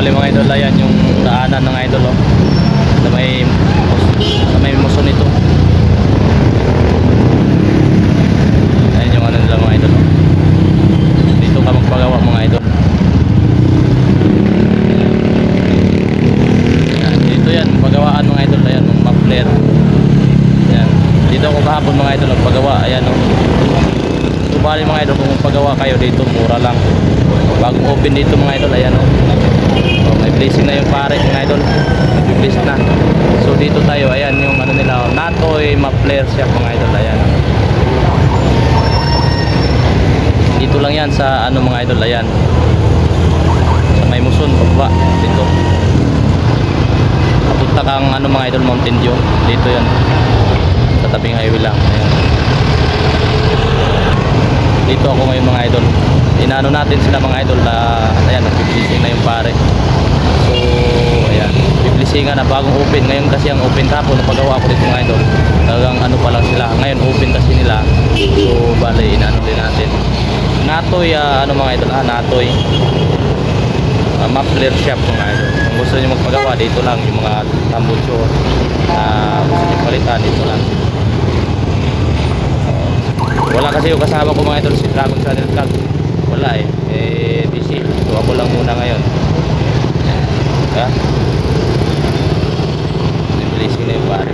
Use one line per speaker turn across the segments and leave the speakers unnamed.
bali mga idol, ayan yung daanan ng idol oh. Sa may sa may muso nito. Ayan yung ano nila mga idol oh. Dito ka magpagawa mga idol. Ayan, dito yan, pagawaan mga idol, ayan, mga muffler. Ayan. Dito ako kahapon mga idol, nagpagawa, ayan oh. So bali mga idol, kung pagawa kayo dito, mura lang. Bagong open dito mga idol, ayan oh. Oh, may blessing na yung pare mga idol. May blessing na. So dito tayo, ayan yung ano nila, oh, Natoy Muffler shop mga idol, ayan. Dito lang yan sa ano mga idol, ayan. Sa may muson, pababa, dito. Papunta kang ano mga idol, Mountain View. Dito yan. Sa tabing highway lang. Ayan. Dito ako ngayon mga idol. Inaano natin sila mga idol na ayan, nagpiplising na yung pare. So, ayan. Piplisingan na bagong open. Ngayon kasi ang open tapon na pagawa ko dito mga idol. Talagang ano pa lang sila. Ngayon open kasi nila. So, bale, inaano din natin. Natoy, ah, ano mga idol, ah, Natoy. Uh, muffler shop mga idol. Kung gusto niyo magpagawa, dito lang yung mga tambucho na gusto niyo palitan, dito lang. Wala kasi yung kasama ko mga idol si Dragon Channel Vlog. Wala eh. Eh, busy. So ako lang muna ngayon. Ha? Blessing na yung pare.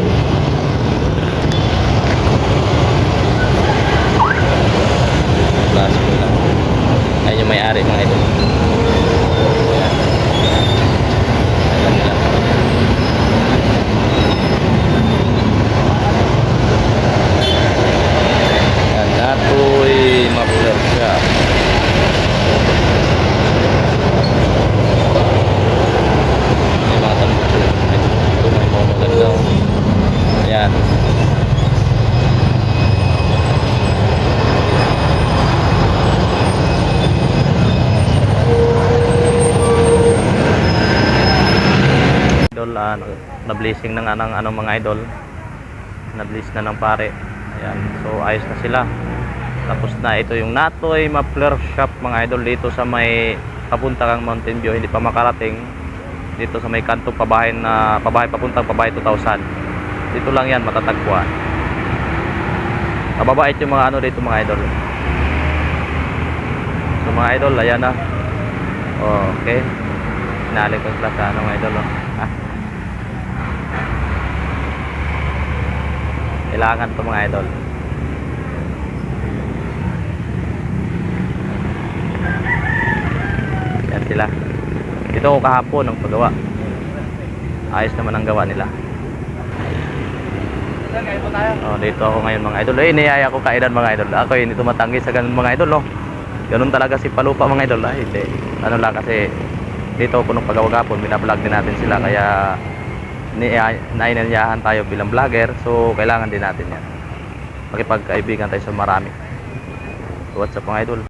Klase ko lang. Ayun yung may-ari mga idol. Ayan. Ayan nila. Ayan, Natoy Muffler Shop. May mga tambak sila. Ito may mga maganda. Ayan. Idol, ah, na-blessing na nga ng ano, mga idol. Na-bless na ng pare. Ayan. So, ayos na sila. Tapos na ito yung Natoy Muffler Shop mga idol dito sa may papunta kang Mountain View hindi pa makarating dito sa may kanto pabahay na pabahay papuntang pabahay 2000 dito lang yan matatagpuan mababait yung mga ano dito mga idol so mga idol ayan na oh, okay sinali ko sila sa ano mga idol oh. ah. Kailangan to mga idol Yan sila. Dito ako kahapon ng paggawa. Ayos naman ang gawa nila. Oh, dito ako ngayon mga idol. Eh, niyaya ko kainan mga idol. Ako hindi tumatanggi sa ganun mga idol, no. Ganun talaga si Palupa mga idol. Ay. Ano lang kasi dito ako nung paggawa kahapon, binablog din natin sila kaya nainanyahan tayo bilang vlogger. So, kailangan din natin yan. Makipagkaibigan tayo sa marami. What's up mga idol?